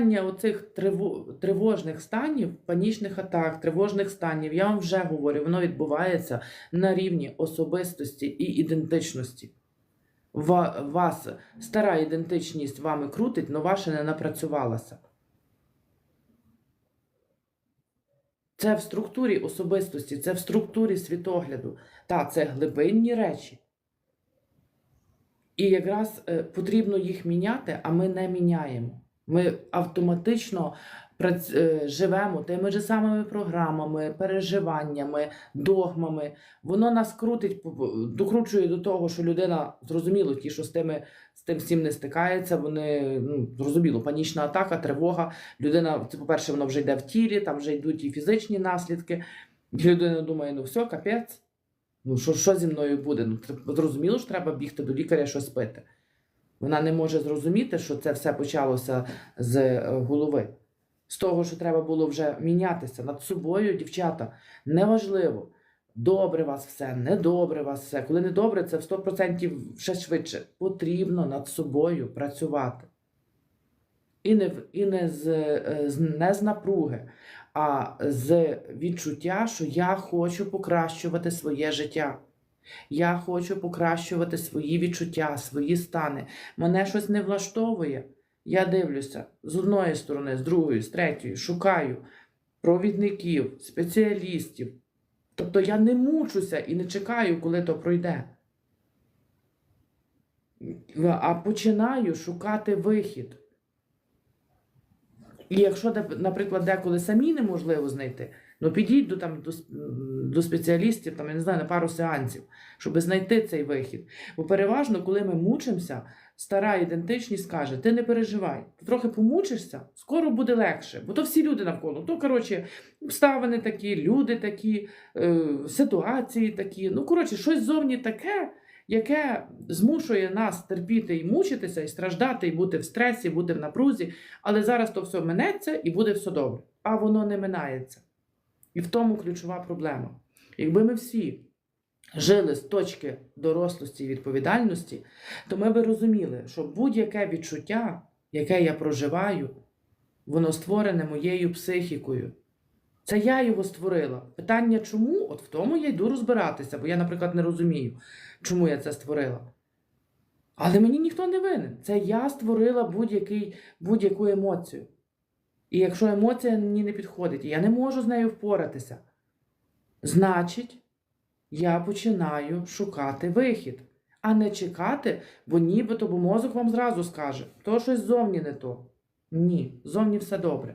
питання оцих тривожних станів, панічних атак, тривожних станів, я вам вже говорю, воно відбувається на рівні особистості і ідентичності. Ва- Вас стара ідентичність вами крутить, але ваша не напрацювалася. Це в структурі особистості, це в структурі світогляду. Та, це глибинні речі. І якраз е, потрібно їх міняти, а ми не міняємо. Ми автоматично е, живемо тими ж самими програмами, переживаннями, догмами. Воно нас крутить, докручує до того, що людина, зрозуміло, ті, що з, тими, з тим всім не стикається, вони ну, зрозуміло, панічна атака, тривога. Людина, це, по-перше, воно вже йде в тілі, там вже йдуть і фізичні наслідки. І людина думає, ну все, капець. Ну, що, що зі мною буде? Ну, зрозуміло, що треба бігти до лікаря, щось пити. Вона не може зрозуміти, що це все почалося з е, голови. З того, що треба було вже мінятися над собою, дівчата. Неважливо, добре вас все, недобре вас все. Коли недобре, це в 100% ще швидше. Потрібно над собою працювати. І не, і не, е, з, не з напруги, а з відчуття, що я хочу покращувати своє життя. Я хочу покращувати свої відчуття, свої стани. Мене щось не влаштовує. Я дивлюся з одної сторони, з другої, з третьої, шукаю провідників, спеціалістів. Тобто я не мучуся і не чекаю, коли то пройде. А починаю шукати вихід. І якщо, наприклад, деколи самі неможливо знайти, ну підіть до, там, до, до спеціалістів, там, я не знаю, на пару сеансів, щоб знайти цей вихід. Бо переважно, коли ми мучимося, стара ідентичність каже: ти не переживай, трохи помучишся, скоро буде легше. Бо то всі люди навколо. То, коротше, обставини такі, люди такі, е, ситуації такі. Ну, коротше, щось зовні таке, яке змушує нас терпіти і мучитися, і страждати, і бути в стресі, бути в напрузі. Але зараз то все минеться і буде все добре. А воно не минається. І в тому ключова проблема. Якби ми всі жили з точки дорослості і відповідальності, то ми би розуміли, що будь-яке відчуття, яке я проживаю, воно створене моєю психікою. Це я його створила. Питання чому? От в тому я йду розбиратися, бо я, наприклад, не розумію, чому я це створила. Але мені ніхто не винен. Це я створила будь-яку емоцію. І якщо емоція мені не підходить, і я не можу з нею впоратися, значить, я починаю шукати вихід, а не чекати, бо нібито, бо мозок вам зразу скаже, то щось зовні не то. Ні, зовні все добре.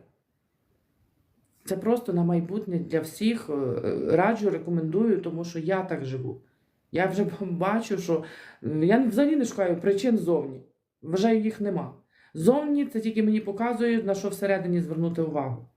Це просто на майбутнє для всіх е, раджу, рекомендую, тому що я так живу. Я вже бачу, що я взагалі не шукаю причин зовні. Вважаю, їх нема. Зовні це тільки мені показує, на що всередині звернути увагу.